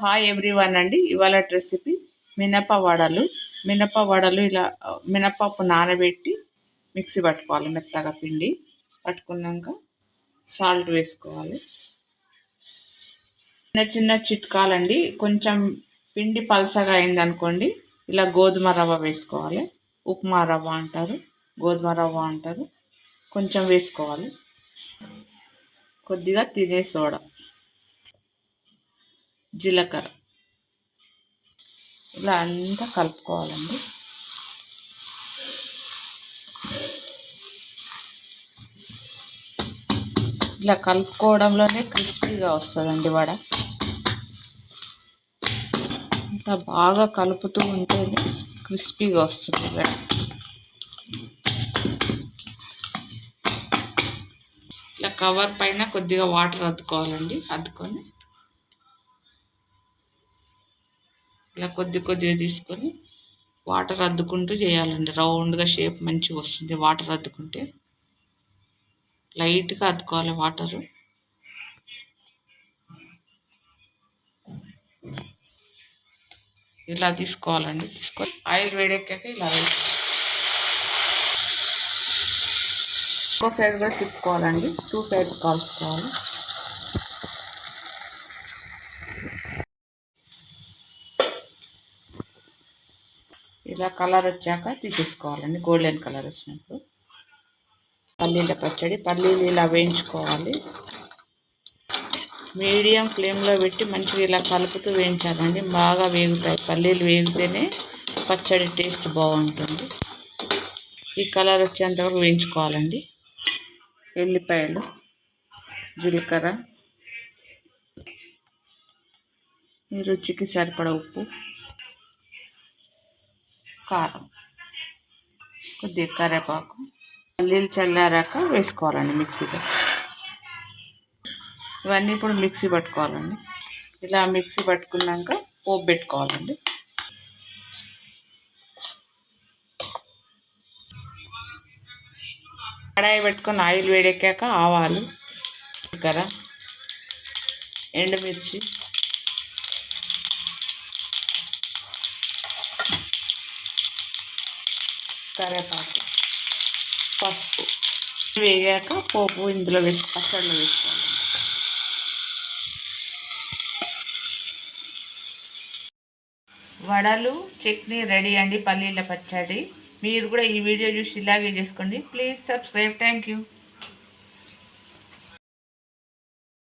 Hi everyone అండి. ఇవాళ recipe మినప వడలు. మినప వడలు ఇలా మినపప్పు నానబెట్టి మిక్సీ పట్టుకోవాలి మెత్తగా పిండి. పట్టుకున్నాక సాల్ట్ వేసుకోవాలి. చిన్న చిన్న చిట్కాలండి. కొంచెం పిండి పలసగా అయిందనుకోండి ఇలా గోధుమ రవ్వ వేసుకోవాలి. ఉప్మా రవ్వ అంటారు. గోధుమ రవ్వ అంటారు. కొంచెం వేసుకోవాలి. కొద్దిగా తినే సోడా. జీలకర్ర. ఇలా అంతా కలుపుకోవాలండి. ఇలా కలుపుకోవడంలోనే క్రిస్పీగా వస్తుందండి వడ. ఇంకా బాగా కలుపుతూ ఉంటేనే క్రిస్పీగా వస్తుంది వడ. ఇలా కవర్ పైన కొద్దిగా వాటర్ అద్దుకోవాలండి. అద్దుకొని ఇలా కొద్ది కొద్దిగా తీసుకొని వాటర్ అద్దుకుంటూ చేయాలండి. రౌండ్గా షేప్ మంచిగా వస్తుంది. వాటర్ అద్దుకుంటే లైట్గా అద్దుకోవాలి వాటరు. ఇలా తీసుకోవాలండి. తీసుకొని ఆయిల్ వేడెక్కాక ఇలా ఇంకో సైడ్ కూడా తిప్పుకోవాలండి. టూ సైడ్స్ కాల్చుకోవాలి. ఇలా కలర్ వచ్చాక తీసేసుకోవాలండి గోల్డెన్ కలర్ వచ్చినప్పుడు. పల్లీల పచ్చడి పల్లీలు ఇలా వేయించుకోవాలి. మీడియం ఫ్లేమ్లో పెట్టి మంచిగా ఇలా కలుపుతూ వేయించాలండి. బాగా వేగుతాయి. పల్లీలు వేగితేనే పచ్చడి టేస్ట్ బాగుంటుంది. ఈ కలర్ వచ్చేంతవరకు వేయించుకోవాలండి. ఎల్లిపాయలు జీలకర్ర మీ రుచికి సరిపడ ఉప్పు. కారం. కొద్దిగా కరివేపాకు. పల్లీలు చల్లారాక వేసుకోవాలండి మిక్సీలో. ఇవన్నీ ఇప్పుడు మిక్సీ పట్టుకోవాలండి. ఇలా మిక్సీ పట్టుకున్నాక పోపు పెట్టుకోవాలండి. కడాయి పెట్టుకొని ఆయిల్ వేడెక్కాక ఆవాలు జీలకర్ర ఎండుమిర్చి కరేపాకు పసుపు. వేగాక పోపు ఇందులో వేసి పచ్చడిలో వేసుకోవాలి. వడలు చట్నీ రెడీ అండి పల్లీల పచ్చడి. మీరు కూడా ఈ వీడియో చూసి ఇలాగే చేసుకోండి. Please subscribe. Thank you.